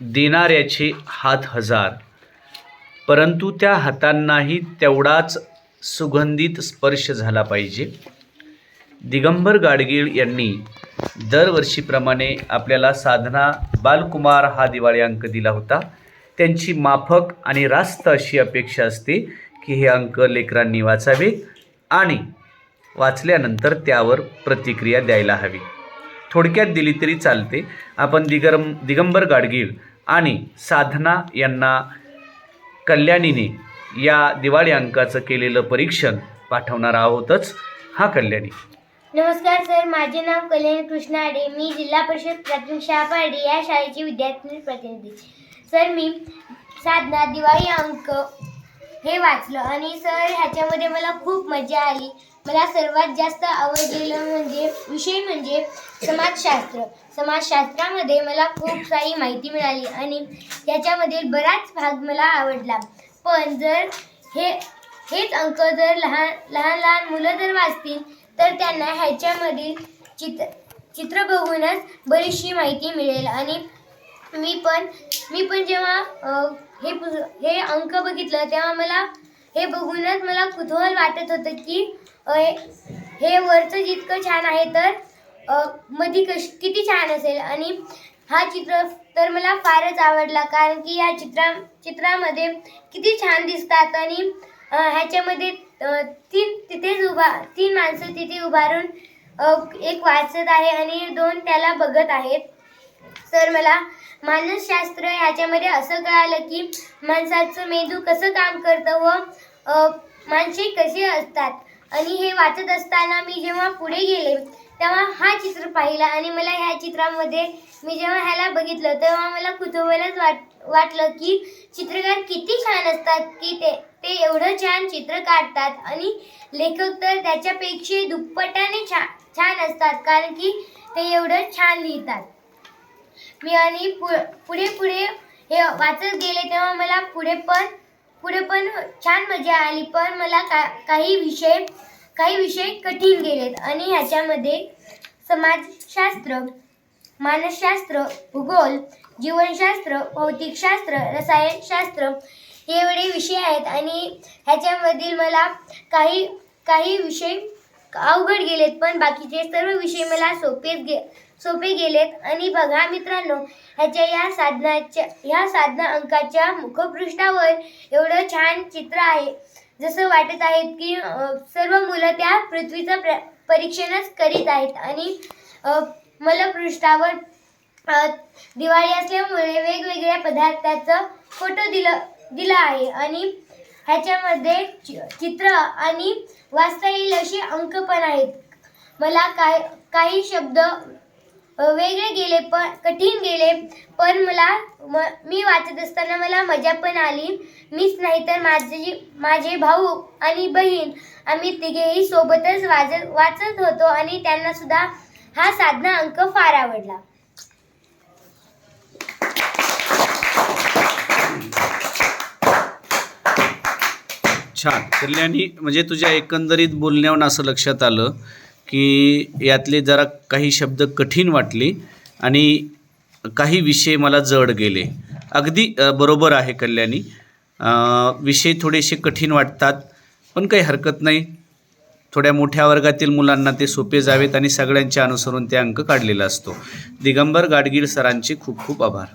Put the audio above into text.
देणाऱ्याचे हात हजार. परंतु त्या हातांनाही तेवढाच सुगंधित स्पर्श झाला पाहिजे. दिगंबर गाडगीळ यांनी दरवर्षीप्रमाणे आपल्याला साधना बालकुमार हा दिवाळी अंक दिला होता. त्यांची माफक आणि रास्त अशी अपेक्षा असते की हे अंक लेकरांनी वाचावेत आणि वाचल्यानंतर त्यावर प्रतिक्रिया द्यायला हवी. थोडक्यात दिली तरी चालते. आपण दिगरम दिगंबर गाडगीळ आणि साधना यांना कल्याणीने या दिवाळी अंकाचं केलेलं परीक्षण पाठवणार आहोतच. हा कल्याणी. नमस्कार सर माझे नाव कल्याणी कृष्णाडे. मी जिल्हा परिषद प्राथमिक शाळा पारडी या शाळेची विद्यार्थी प्रतिनिधी. सर मी साधना दिवाळी अंक हे वाचलं. आणि सर ह्याच्यामध्ये मला खूप मजा आली. मला सर्वात जास्त आवडलेलं म्हणजे विषय म्हणजे समाजशास्त्र. समाजशास्त्रामध्ये मला खूप सारी माहिती मिळाली आणि याच्यामधील बराच भाग मला आवडला. पण जर हे हेच अंक जर लहान लहान लहान मुलं जर वाचतील तर त्यांना ह्याच्यामधील चित्र चित्र बघूनच बरीचशी माहिती मिळेल. आणि मी पण मी पण जेव्हा हे हे अंक बघितलं तेव्हा मला हे बघूनच मला कुतूहल वाटत होतं की हे वरचं जितकं छान आहे तर मध्ये मधी कश किती छान असेल. आणि हा चित्र तर मला फारच आवडला कारण की या चित्रा चित्रामध्ये किती छान दिसतात आणि ह्याच्यामध्ये तीन तिथेच उभा तीन माणसं तिथे उभारून एक वाचत आहे आणि दोन त्याला बघत आहेत. तर मला मानसशास्त्र ह्याच्यामध्ये असं कळालं की माणसाचं मेंदू कसं काम करतं व माणसे कसे असतात? आणि हे वाचत असताना मी जेव्हा पुढे गेले तेव्हा हा चित्र पाहिला आणि मला ह्या चित्रामध्ये मी जेव्हा ह्याला बघितलं तेव्हा मला कुतूहलच वाट वाटलं की चित्रकार किती छान असतात की ते ते एवढं छान चित्र काढतात. आणि लेखक तर त्याच्यापेक्षा दुप्पटाने छान छान असतात कारण की ते एवढं छान लिहितात. मी आणि पु पुढे पुढे हे वाचत गेले तेव्हा मला पुढे पण पुढे पण छान मजा आली. पण मला का काही विषय काही विषय कठीण गेलेत आणि ह्याच्यामध्ये समाजशास्त्र मानसशास्त्र भूगोल जीवनशास्त्र भौतिकशास्त्र रसायनशास्त्र हे एवढे विषय आहेत आणि ह्याच्यामधील मला काही काही विषय अवघड गेलेत. पण बाकीचे सर्व विषय मला सोपेच गे सोपे गेलेत. आणि बघा मित्रांनो ह्याच्या या साधनाच्या ह्या साधना अंकाच्या मुखपृष्ठावर एवढं छान चित्र आहे. जसं वाटत आहेत की सर्व मुलं त्या पृथ्वीचं प्र परीक्षणच करीत आहेत. आणि मलपृष्ठावर दिवाळी असल्यामुळे वेगवेगळ्या पदार्थाचं फोटो दिलं दिला आहे. आणि ह्याच्यामध्ये चि- चित्र आणि वाचता येईल असे अंक पण आहेत. मला काय काही शब्द वेगळे गेले पण कठीण गेले. पण मला म मी वाचत असताना मला मजा पण आली. मीच नाही तर माझे माझे भाऊ आणि बहीण आम्ही तिघेही सोबतच वाजत वाचत होतो आणि त्यांना सुद्धा हा साधना अंक फार आवडला. छान. कल्याणी म्हणजे तुझ्या एकंदरीत बोलण्यावर असं लक्षात आलं की यातले जरा काही शब्द कठीण वाटले आणि काही विषय मला जड गेले. अगदी बरोबर आहे कल्याणी. विषय थोडेसे कठीण वाटतात पण काही हरकत नाही. थोड्या मोठ्या वर्गातील मुलांना ते सोपे जावेत आणि सगळ्यांच्या अनुसरून ते अंक काढलेला असतो. दिगंबर गाडगीळ सरांचे खूप खूप आभार.